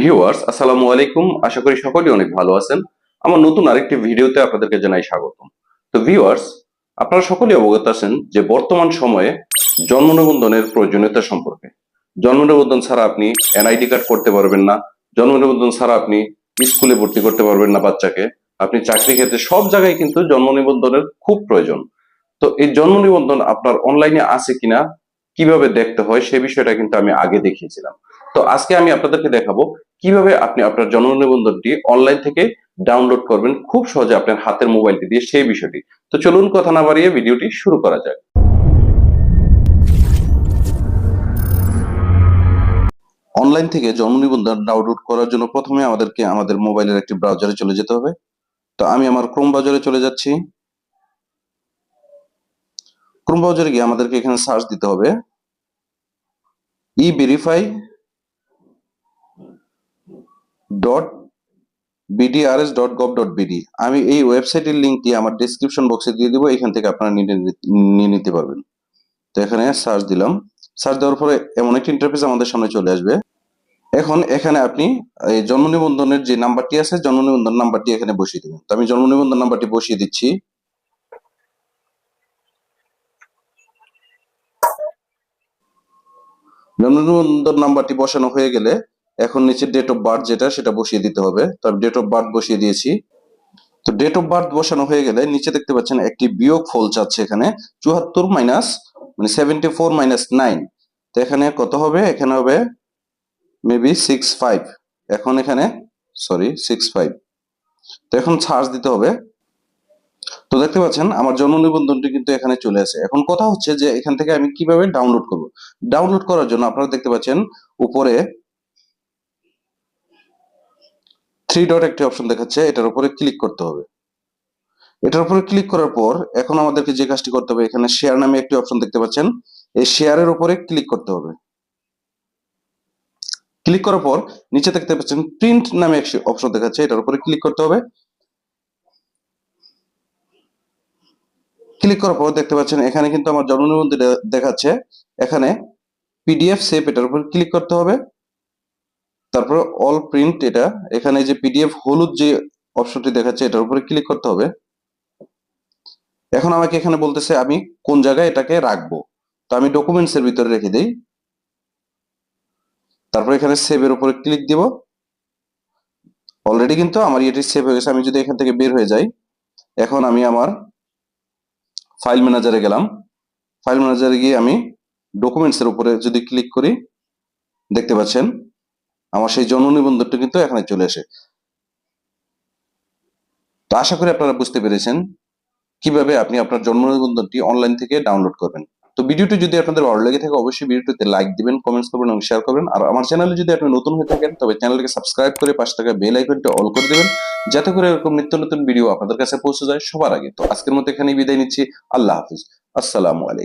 Viewers আসসালামু আলাইকুম। আশা করি সকলেই অনেক ভালো আছেন। আমার নতুন আরেকটি ভিডিওতে আপনাদেরকে জানাই স্বাগতম। তো ভিউয়ার্স আপনারা সকলেই অবগত আছেন যে বর্তমান সময়ে জন্ম নিবন্ধনের প্রয়োজনীয়তা সম্পর্কে। জন্ম নিবন্ধন ছাড়া আপনি এনআইডি কার্ড করতে পারবেন না। জন্ম নিবন্ধন ছাড়া আপনি স্কুলে ভর্তি করতে পারবেন না বাচ্চাকে। আপনি চাকরি ক্ষেত্রে সব জায়গায় কিন্তু জন্ম নিবন্ধনের খুব প্রয়োজন। তো এই জন্ম নিবন্ধন আপনার অনলাইনে আছে কিনা, কীভাবে দেখতে হয়, সে বিষয়টা কিন্তু আমি আগে দেখিয়েছিলাম। তো আজকে আমি আপনাদেরকে দেখাবো কীভাবে আপনি আপনার জন্ম নিবন্ধনটি অনলাইন থেকে ডাউনলোড করবেন, খুব সহজে আপনার হাতের মোবাইলটি দিয়ে সেই বিষয়টি। তো চলুন কথা না বাড়িয়ে ভিডিওটি শুরু করা যাক। অনলাইন থেকে জন্ম নিবন্ধন ডাউনলোড করার জন্য প্রথমে আমাদেরকে আমাদের মোবাইলের একটি ব্রাউজারে চলে যেতে হবে। তো আমি আমার ক্রোম ব্রাউজারে চলে যাচ্ছি। ক্রোম ব্রাউজারে গিয়ে আমাদেরকে এখানে সার্চ দিতে হবে। E verify dot BDRS dot gov dot BD আমি এই ওয়েবসাইটের লিঙ্কটি আমার ডিসক্রিপশন বক্সে দিয়ে দিব, এখান থেকে আপনারা নিয়ে নিতে পারবেন। তো এখানে সার্চ দিলাম। সার্চ দেওয়ার পরে এমন একটি ইন্টারফেস আমাদের সামনে চলে আসবে। এখন এখানে আপনি এই জন্ম নিবন্ধনের যে নাম্বারটি আছে, জন্ম নিবন্ধন নাম্বারটি এখানে বসিয়ে দেবেন। তো আমি জন্ম নিবন্ধন নাম্বারটি বসিয়ে দিচ্ছি। জন্ম নিবন্ধন নাম্বারটি বসানো হয়ে গেলে এখন নিচে ডেট অফ বার্থ যেটা, সেটা বসিয়ে দিতে হবে। তো আমি ডেট অফ বার্থ বসিয়ে দিয়েছি। তো ডেট অফ বার্থ বসানো হয়ে গেলে নিচে দেখতে পাচ্ছেন একটি বিয়োগ ফল চাচ্ছে এখানে, চুয়াত্তর মাইনাস মানে সেভেন্টি ফোর মাইনাস নাইন তো এখানে কত হবে? এখানে হবে মেবি সিক্স ফাইভ এখন এখানে সরি সিক্স ফাইভ তো এখন চার্জ দিতে হবে। তো দেখতে পাচ্ছেন আমার জন্ম নিবন্ধনটি কিন্তু এখানে চলে আসে। এখন কথা হচ্ছে যে এখান থেকে আমি কীভাবে ডাউনলোড করব? ডাউনলোড করার জন্য আপনারা দেখতে পাচ্ছেন উপরে থ্রি ডট একটি অপশন দেখাচ্ছে, এটার উপরে ক্লিক করতে হবে। এটার উপরে ক্লিক করার পর এখন আমাদেরকে যে কাজটি করতে হবে, এখানে শেয়ার নামে একটি অপশন দেখতে পাচ্ছেন, এই শেয়ারের উপরে ক্লিক করতে হবে। ক্লিক করার পর নিচে দেখতে পাচ্ছেন প্রিন্ট নামে একটি অপশন দেখাচ্ছে, এটার উপরে ক্লিক করতে হবে। ক্লিক করার পর দেখতে পাচ্ছেন, এখানে কিন্তু আমার জন্ম নিবন্ধন দেখাচ্ছে, এখানে পিডিএফ সেভ এটার উপর ক্লিক করতে হবে। তারপর অল প্রিন্ট এটা, এখানে যে পিডিএফ হলুদ যে অপশনটি দেখাচ্ছে, এটার উপরে ক্লিক করতে হবে। এখন আমাকে এখানে বলতেছে, আমি কোন জায়গায় এটাকে রাখব? তো আমি ডকুমেন্টস এর ভিতরে রেখে দিই। তারপর এখানে সেভ এর উপরে ক্লিক দিব। অলরেডি কিন্তু আমার এটি সেভ হয়ে গেছে, আমি যদি এখান থেকে বের হয়ে যাই, এখন আমি আমার ফাইল ম্যানেজারে গেলাম। ফাইল ম্যানেজারে গিয়ে আমি ডকুমেন্টস এর উপরে যদি ক্লিক করি, দেখতে পাচ্ছেন আমার সেই জন্ম নিবন্ধনটা কিন্তু এখানে চলে আসে। তো আশা করি আপনারা বুঝতে পেরেছেন কীভাবে আপনি আপনার জন্ম নিবন্ধনটি অনলাইন থেকে ডাউনলোড করবেন। তো ভিডিওটি যদি আপনাদের ভালো লেগে থাকে, অবশ্যই ভিডিওটিতে লাইক দিবেন কমেন্টস করবেন এবং শেয়ার করবেন। আর আমার চ্যানেলে যদি আপনি নতুন হয়ে থাকেন, তবে চ্যানেলকে সাবস্ক্রাইব করে পাশে থাকা বেল আইকনটি অল করে দিবেন, যাতে করে এরকম নিত্য নতুন ভিডিও আপনাদের কাছে পৌঁছে যায় সবার আগে। তো আজকের মতো এখানেই বিদায় নিচ্ছি। আল্লাহ হাফিজ। আসসালামু আলাইকুম।